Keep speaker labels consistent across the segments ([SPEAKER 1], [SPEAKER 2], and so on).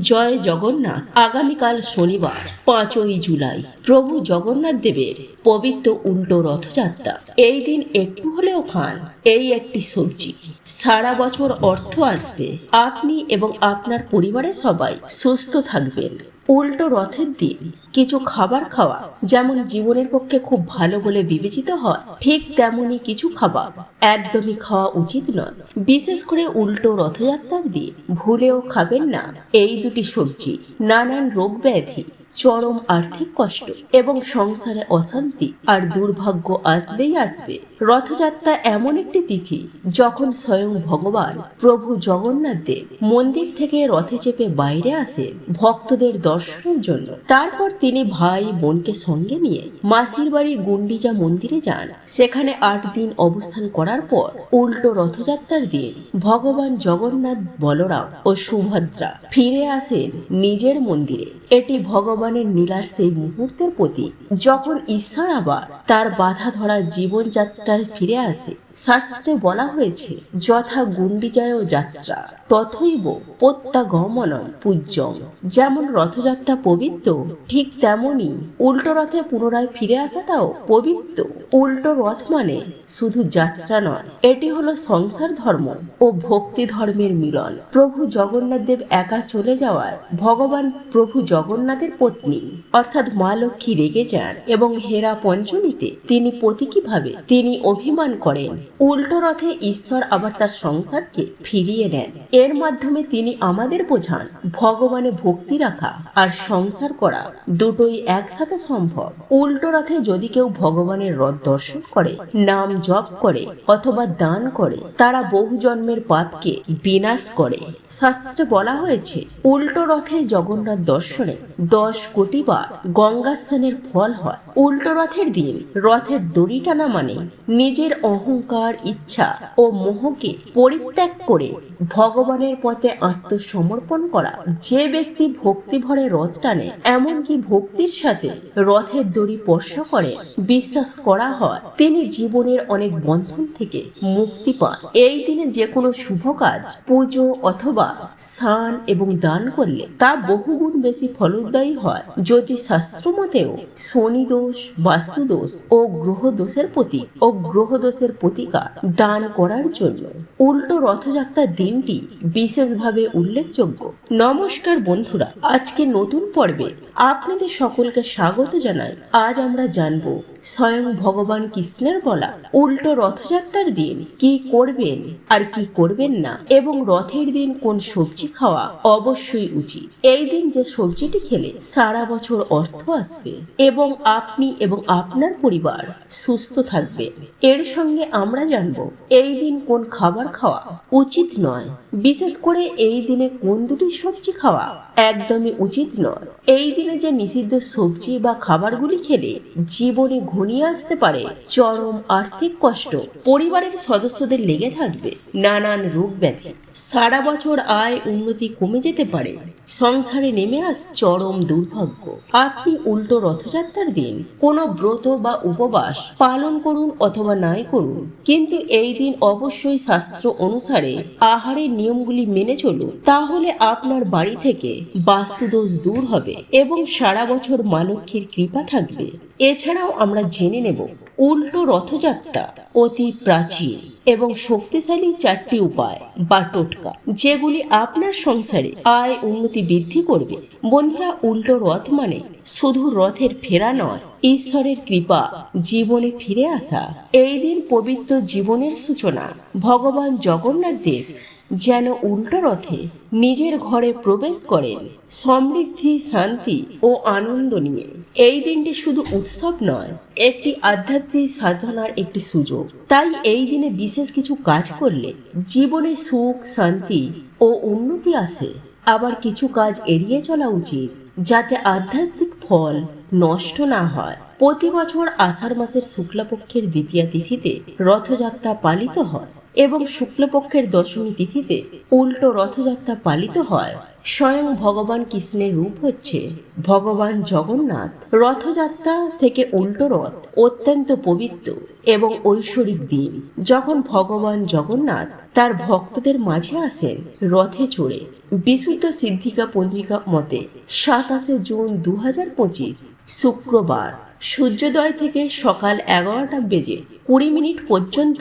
[SPEAKER 1] জয় জগন্নাথ। আগামীকাল শনিবার পাঁচই জুলাই প্রভু জগন্নাথ দেবের পবিত্র উল্টো রথযাত্রা। এই দিন একটু হলেও খান। এই একটি সবজি। সারা বছর অর্থ আসবে। আপনি এবং আপনার পরিবারের সবাই সুস্থ থাকবেন। উল্টো রথের দিন কিছু খাবার খাওয়া যেমন জীবনের পক্ষে খুব ভালো বলে বিবেচিত হয়, ঠিক তেমনি কিছু খাবার একদমই খাওয়া উচিত নয়। বিশেষ করে উল্টো রথযাত্রার দিন ভুলেও খাবেন না। এই দুটি সবজি, নানান রোগ ব্যাধি চরম আর্থিক কষ্ট এবং সংসারে অশান্তি আর দুর্ভাগ্য আসবেই আসবে। রথযাত্রা এমন একটি তিথি যখন স্বয়ং ভগবান প্রভু জগন্নাথ দেব মন্দির থেকে রথে চেপে বাইরে আসে ভক্তদের দর্শনের জন্য। তারপর তিনি ভাই বোনকে সঙ্গে নিয়ে মাসির বাড়ি গুন্ডিজা মন্দিরে যান। সেখানে আট দিন অবস্থান করার পর উল্টো রথযাত্রার দিন ভগবান জগন্নাথ, বলরাম ও সুভদ্রা ফিরে আসেন নিজের মন্দিরে। এটি ভগবানের নীলার সেই মুহূর্তের প্রতি যখন ঈশ্বর আবার তার বাধা ধরা জীবনযাত্রায় ফিরে আসে শাস্ত্রে বলা হয়েছে, যথা গুন্ডিজায় যাত্রা, তথৈব প্রত্যাগমনম পূজ্যম। যেমন রথযাত্রা পবিত্র, ঠিক তেমনি উল্টো রথে পুনরায় ফিরে আসাটাও পবিত্র। উল্টো রথ মানে শুধু যাত্রা নয়, এটি হলো সংসার ধর্ম ও ভক্তি ধর্মের মিলন। প্রভু জগন্নাথ দেব একা চলে যাওয়ায় ভগবান প্রভু জগন্নাথের পত্নী, অর্থাৎ মা লক্ষ্মী রেগে যান এবং হেরা পঞ্চমীতে তিনি প্রতীকীভাবে তিনি অভিমান করেন। উল্টো রথে ঈশ্বর আবার তার সংসারকে ফিরিয়ে নেন। এর মাধ্যমে তিনি আমাদের বোঝান, ভগবানে ভক্তি রাখা আর সংসার করা দুটোই একসাথে সম্ভব। উল্টো রথে যদি কেউ ভগবানের রথ দর্শন করে, নাম জপ করে অথবা দান করে, তারা বহু জন্মের পাপকে বিনাশ করে। শাস্ত্রে বলা হয়েছে, উল্টো রথে জগন্নাথ দর্শনে দশ কোটি বার গঙ্গা স্নানের ফল হয়। উল্টো রথের দিন, রথের দড়ি টানা মানে নিজের অহংকার, ইচ্ছা ও মোহকে পরিত্যাগ করে ভগবানের পথে আত্মসমর্পণ করা। যে ব্যক্তি ভক্তি ভরে রথ টানে, এমনকি ভক্তির সাথে রথের দড়ি স্পর্শ করে, বিশ্বাস করা হয়, তিনি জীবনের অনেক বন্ধন থেকে মুক্তি পান। এই দিনে যে কোনো শুভ কাজ, পুজো অথবা স্নান এবং দান করলে তা বহুগুণ বেশি ফলদায়ী হয়। যদি শাস্ত্র মতেও শনি দোষ, বাস্তু দোষ ও গ্রহ দোষের প্রতি ও গ্রহ দোষের প্রতিকার দান করার জন্য। উল্টো রথযাত্রার দিনটি বিশেষভাবে উল্লেখযোগ্য। নমস্কার বন্ধুরা, আজকে নতুন পর্বে আপনাদের সকলকে স্বাগত জানাই। আজ আমরা জানব স্বয়ং ভগবান কৃষ্ণের বলা। উল্টো রথযাত্রার দিন কি করবেন আর কি করবেন না? এবং রথের দিন কোন সবজি খাওয়া অবশ্যই উচিত। এই দিন যে সবজিটি খেলে সারা বছর অর্থ আসবে এবং আপনি এবং আপনার পরিবার সুস্থ থাকবে। এর সঙ্গে আমরা জানব, এই দিন কোন খাবার খাওয়া উচিত নয়। বিশেষ করে এই দিনে কোন দুটি সবজি খাওয়া একদমই উচিত নয়। এই দিনে যে নিষিদ্ধ সবজি বা খাবারগুলি খেলে জীবনে ঘনিয়ে আসতে পারে। চরম আর্থিক কষ্ট পরিবারের সদস্যদের লেগে থাকবে। নানান রোগ ব্যাধি। সারা বছর আয় উন্নতি কমে যেতে পারে। সংসারে নেমে আস চরম দুর্ভাগ্য। আপনি উল্টো রথযাত্রার দিন কোনো ব্রত বা উপবাস পালন করুন অথবা নাই করুন। কিন্তু এই দিন অবশ্যই শাস্ত্র অনুসারে আহারের নিয়মগুলি মেনে চলুন। তাহলে আপনার বাড়ি থেকে বাস্তুদোষ দূর হবে এবং সারা বছর মা কৃপা থাকবে। এছাড়াও আমরা জেনে নেব, উল্টো রথযাত্রা অতি প্রাচীন। এবং শক্তিশালী চারটি উপায় বা টোটকা, যেগুলি আপনার সংসারে আয় উন্নতি বৃদ্ধি করবে। বন্ধুরা, উল্টো রথ মানে শুধু রথের ফেরা নয়, ঈশ্বরের কৃপা, জীবনে ফিরে আসা। এই দিন পবিত্র জীবনের সূচনা। ভগবান জগন্নাথ দেব যেন উল্টো রথে নিজের ঘরে প্রবেশ করেন সমৃদ্ধি, শান্তি ও আনন্দ নিয়ে। এই দিনটি শুধু উৎসব নয়, একটি আধ্যাত্মিক সাধনার একটি সুযোগ। তাই এই দিনে বিশেষ কিছু কাজ করলে জীবনে সুখ, শান্তি ও উন্নতি আসে। আবার কিছু কাজ এড়িয়ে চলা উচিত, যাতে আধ্যাত্মিক ফল নষ্ট না হয়। প্রতি বছর আষাঢ় মাসের শুক্লাপক্ষের দ্বিতীয় তিথিতে রথযাত্রা পালিত হয়। এবং শুক্লপক্ষের দশমী তিথিতে উল্টো রথযাত্রা পালিত হয়। স্বয়ং ভগবান কৃষ্ণের রূপ হচ্ছে ভগবান জগন্নাথ। রথযাত্রা থেকে উল্টো রথ অত্যন্ত পবিত্র এবং ঐশ্বরিক দিন। যখন ভগবান জগন্নাথ তার ভক্তদের মাঝে আসেন রথে চড়ে, বিশুদ্ধ সিদ্ধিকা পঞ্জিকা মতে সাতাশে জুন দু হাজার পঁচিশ শুক্রবার, সূর্যোদয় থেকে সকাল এগারোটা বেজে কুড়ি মিনিট পর্যন্ত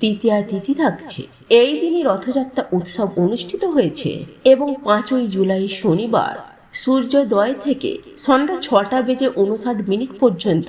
[SPEAKER 1] দ্বিতীয়া তিথি থাকছে। এই দিনই রথযাত্রা উৎসব অনুষ্ঠিত হয়েছে এবং পাঁচই জুলাই শনিবার সূর্যোদয় থেকে সন্ধ্যা ছটা বেজে উনষাট মিনিট পর্যন্ত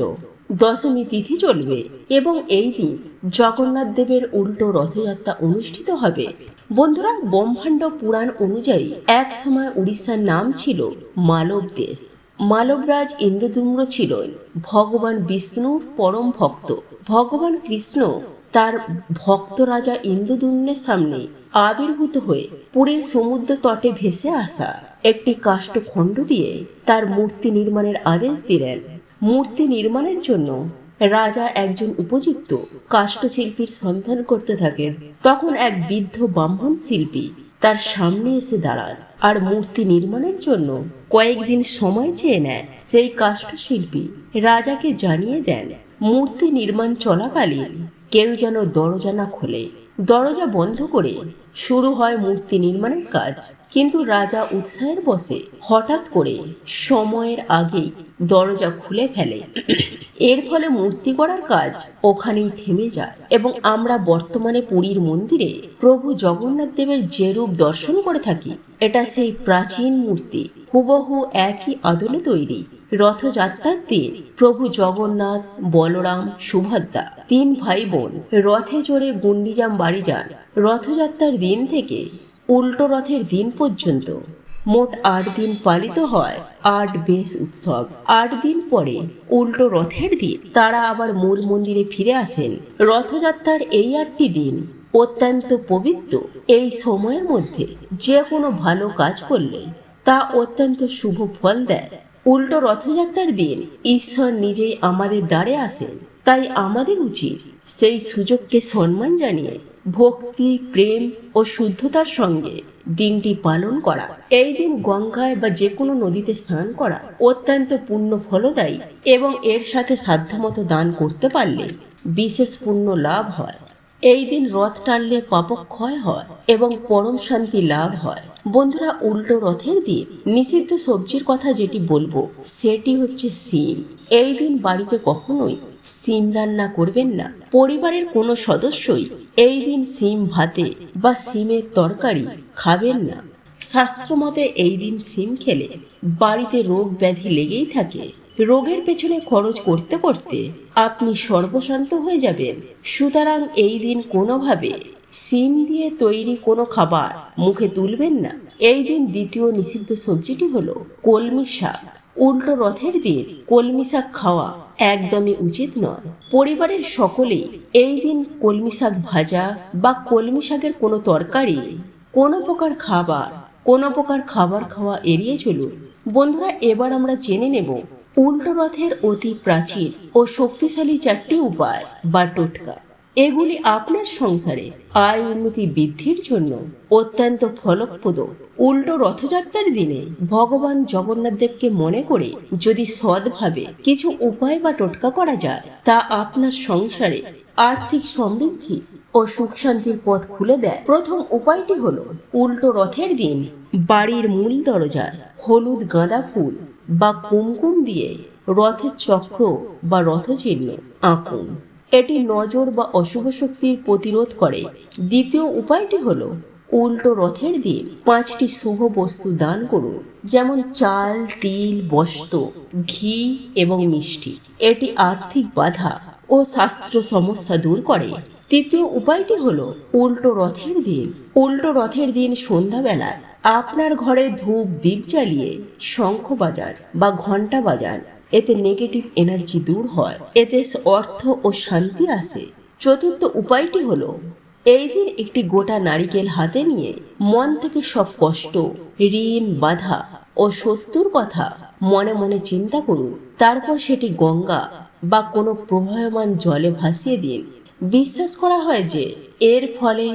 [SPEAKER 1] দশমী তিথি চলবে এবং এই দিন জগন্নাথ দেবের উল্টো রথযাত্রা অনুষ্ঠিত হবে। বন্ধুরা, ব্রহ্মাণ্ড পুরাণ অনুযায়ী এক সময় উড়িষ্যার নাম ছিল মালব দেশ। মালবরাজ ইন্দ্রদুম্র ছিলেন ভগবান বিষ্ণুর পরম ভক্ত। ভগবান কৃষ্ণ তার ভক্ত রাজা ইন্দ্রদুম্নের সামনে আবির্ভূত হয়ে পুরীর সমুদ্র তটে ভেসে আসা একটি কাষ্ঠখণ্ড দিয়ে তার মূর্তি নির্মাণের আদেশ দিলেন। মূর্তি নির্মাণের জন্য রাজা একজন উপযুক্ত কাষ্ঠশিল্পীর সন্ধান করতে থাকেন। তখন এক বৃদ্ধ ব্রাহ্মণ শিল্পী তার সামনে এসে দাঁড়ান আর মূর্তি নির্মাণের জন্য কয়েকদিন সময় চেয়ে নেয় সেই কাষ্ঠশিল্পী। রাজাকে জানিয়ে দেন, মূর্তি নির্মাণ চলাকালীন কেউ যেন দরজা না খোলে। দরজা বন্ধ করে শুরু হয় মূর্তি নির্মাণের কাজ। কিন্তু রাজা উৎসাহের বসে হঠাৎ করে সময়ের আগেই দরজা খুলে ফেলে। এর ফলে মূর্তি করার কাজ ওখানেই থেমে যায় এবং আমরা বর্তমানে পুরীর মন্দিরে প্রভু জগন্নাথ দেবের যে রূপ দর্শন করে থাকি, এটা সেই প্রাচীন মূর্তি। হুবহু একই আদলে তৈরি। রথযাত্রার দিন প্রভু জগন্নাথ, বলরাম, সুভদ্রা তিন ভাই বোন রথে চড়ে গুন্ডিজাম বাড়ি যান। রথযাত্রার দিন থেকে উল্টো রথের দিন পর্যন্ত মোট আট দিন পালিত হয় আট বেশ উৎসব। আট দিন পরে উল্টো রথের দিন তারা আবার মূল মন্দিরে ফিরে আসেন। রথযাত্রার এই আটটি দিন অত্যন্ত পবিত্র। এই সময়ের মধ্যে যে কোনো ভালো কাজ করলে তা অত্যন্ত শুভ ফল দেয়। উল্টো রথযাত্রার দিন ঈশ্বর নিজেই আমাদের দ্বারে আসেন। তাই আমাদের উচিত সেই সুযোগকে সম্মান জানিয়ে ভক্তি, প্রেম ও শুদ্ধতার সঙ্গে দিনটি পালন করা। এই দিন গঙ্গায় বা যে কোনো নদীতে স্নান করা অত্যন্ত পুণ্য ফলদায়ী এবং এর সাথে সাধ্যমতো দান করতে পারলে বিশেষ পুণ্য লাভ হয়। এই দিন রথ টানলে পাপক্ষয় হয় এবং পরম শান্তি লাভ হয়। বন্ধুরা, উল্টো রথের দিন নিষিদ্ধ সবজির কথা যেটি বলব, সেটি হচ্ছে সিম। এই দিন বাড়িতে কখনোই সিম রান্না করবেন না। পরিবারের কোনো সদস্যই এই দিন সিম ভাতে বা সিমের তরকারি খাবেন না। শাস্ত্রমতে এই দিন সিম খেলে বাড়িতে রোগ ব্যাধি লেগেই থাকে। রোগের পেছনে খরচ করতে করতে আপনি সর্বশান্ত হয়ে যাবেন। সুতরাং এই দিন কোনোভাবে সিম দিয়ে তৈরি কোনো খাবার মুখে তুলবেন না। এই দিন দ্বিতীয় নিষিদ্ধ সবজিটি হলো কলমি শাক। উল্টো রথের দিন কলমি শাক খাওয়া একদমই উচিত নয়। পরিবারের সকলেই এই দিন কলমি শাক ভাজা বা কলমি শাকের কোনো তরকারি, কোনো প্রকার খাবার, কোনো প্রকার খাবার খাওয়া এড়িয়ে চলুন। বন্ধুরা, এবার আমরা জেনে নেব উল্টো রথের অতি প্রাচীন ও শক্তিশালী চারটি উপায় বা টোটকা। এগুলি আপনার সংসারে আয় উন্নতি বৃদ্ধির জন্য অত্যন্ত ফলপ্রদ। উল্টো রথযাত্রার দিনে ভগবান জগন্নাথ দেবকে মনে করে যদি সৎভাবে কিছু উপায় বা টোটকা করা যায়, তা আপনার সংসারে আর্থিক সমৃদ্ধি ও সুখ শান্তির পথ খুলে দেয়। প্রথম উপায়টি হলো, উল্টো রথের দিন বাড়ির মূল দরজায় হলুদ গাঁদা ফুল বা কুমকুম দিয়ে রথের চক্র বা রথচিহ্ন আঁকুন। এটি নজর বা অশুভ শক্তির প্রতিরোধ করে। দ্বিতীয় উপায়টি হল, উল্টো রথের দিন পাঁচটি শুভ বস্তু দান করুন, যেমন চাল, তিল, বস্ত্র, ঘি এবং মিষ্টি। এটি আর্থিক বাধা ও শাস্ত্র সমস্যা দূর করে। তৃতীয় উপায়টি হল, উল্টো রথের দিন উল্টো রথের দিন সন্ধ্যাবেলায় আপনার ঘরে ধূপ দ্বীপ জ্বালিয়ে শঙ্খ বাজান বা ঘণ্টা বাজান এতে নেগেটিভ এনার্জি দূর হয়। এতে অর্থ ও শান্তি আসে। চতুর্থ উপায়টি হলো, এই দিন একটি গোটা নারিকেল হাতে নিয়ে মন থেকে সব কষ্ট, ঋণ, বাধা ও শত্রুর কথা মনে মনে চিন্তা করুন। তারপর সেটি গঙ্গা বা কোনো প্রবাহমান জলে ভাসিয়ে দিন। বিশ্বাস করা হয় যে, এর ফলে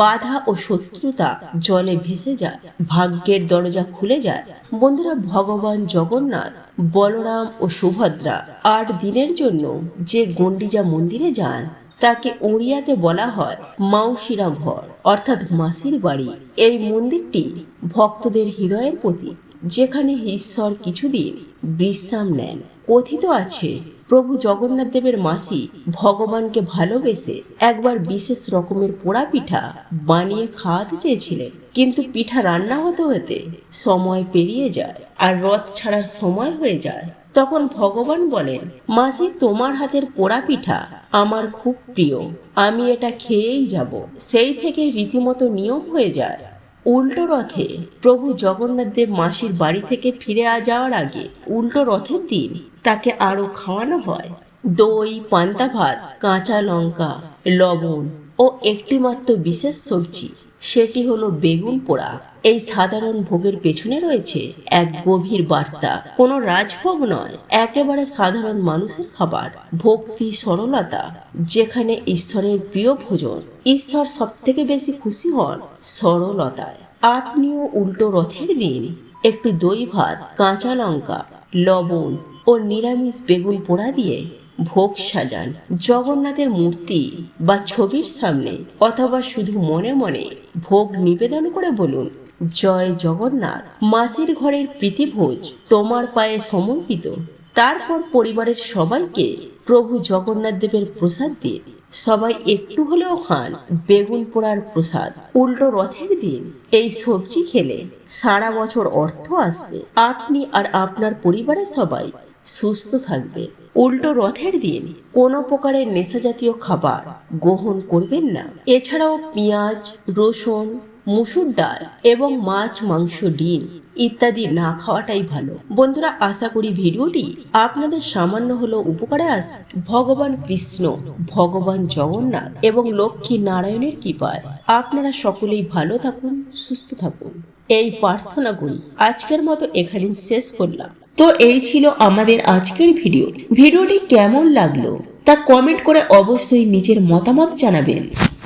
[SPEAKER 1] বাধা ও শত্রুতা জলে ভেসে যায়, ভাগ্যের দরজা খুলে যায়। বন্ধুরা, ভগবান জগন্নাথ বলরাম ও সুভদ্রা আট দিনের জন্য যে গন্ডিজা মন্দিরে যান, তাকে উড়িয়াতে বলা হয় মাউসিরা ঘর, অর্থাৎ মাসির বাড়ি। এই মন্দিরটি ভক্তদের হৃদয়ের প্রতীক, যেখানে ঈশ্বর কিছুদিন বিশ্রাম নেন। কথিত আছে প্রভু জগন্নাথ দেবের মাসি ভগবানকে ভালোবেসে একবার বিশেষ রকমের পোড়া পিঠা বানিয়ে খাওয়াতে চেয়েছিলেন। কিন্তু পিঠা রান্না হতে হতে সময় পেরিয়ে যায় আর রথ ছাড়ার সময় হয়ে যায়। তখন ভগবান বলেন, মাসি, তোমার হাতের পোড়া পিঠা আমার খুব প্রিয়। আমি এটা খেয়েই যাব। সেই থেকে রীতিমতো নিয়ম হয়ে যায়। উল্টো রথে প্রভু জগন্নাথ দেব মাসির বাড়ি থেকে ফিরে যাওয়ার আগে উল্টো রথের দিন তাকে আরও খাওয়ানো হয়। দই, পান্তা ভাত, কাঁচা লঙ্কা, লবণ ও একটি মাত্র বিশেষ সবজি, সেটি হলো বেগুন পোড়া। এই সাধারণ ভোগের পেছনে রয়েছে এক গভীর বার্তা। কোনো রাজভোগ নয়, একেবারে সাধারণ মানুষের খাবার। ভক্তি, সরলতা, যেখানে ঈশ্বরের প্রিয় ভোজন। ঈশ্বর সব থেকে বেশি খুশি হন সরলতায়। আপনিও উল্টো রথের দিন একটু দই ভাত, কাঁচা লঙ্কা, লবণ ও নিরামিষ বেগুন পোড়া দিয়ে ভোগ সাজান। জগন্নাথের মূর্তি বা ছবির সামনে অথবা শুধু মনে মনে ভোগ নিবেদন করে বলুন। জয় জগন্নাথ, মাসির ঘরের প্রীতিভোজ তোমার পায়ে সমর্পিত। তারপর পরিবারের সবাইকে প্রভু জগন্নাথ দেবের প্রসাদ দিয়ে সবাই একটু হলেও খান বেগুন পোড়ার প্রসাদ। উল্টো রথের দিন এই সবজি খেলে সারা বছর অর্থ আসবে। আপনি আর আপনার পরিবারের সবাই সুস্থ থাকবে। উল্টো রথের দিন কোনো প্রকারের নেশাজাতীয় খাবার গ্রহণ করবেন না। এছাড়াও পেঁয়াজ, রসুন মুসুর ডাল এবং মাছ, মাংস, ডিম ইত্যাদি না খাওয়াটাই ভালো। বন্ধুরা, আশা করি ভিডিওটি আপনাদের সামান্য হলেও উপকারে আস। ভগবান কৃষ্ণ, ভগবান জগন্নাথ এবং লক্ষ্মী নারায়ণের কৃপায় আপনারা সকলেই ভালো থাকুন, সুস্থ থাকুন। এই প্রার্থনা করি আজকের মতো এখানেই শেষ করলাম। তো এই ছিল আমাদের আজকের ভিডিও। ভিডিওটি কেমন লাগল তা কমেন্ট করে অবশ্যই নিজের মতামত জানাবেন।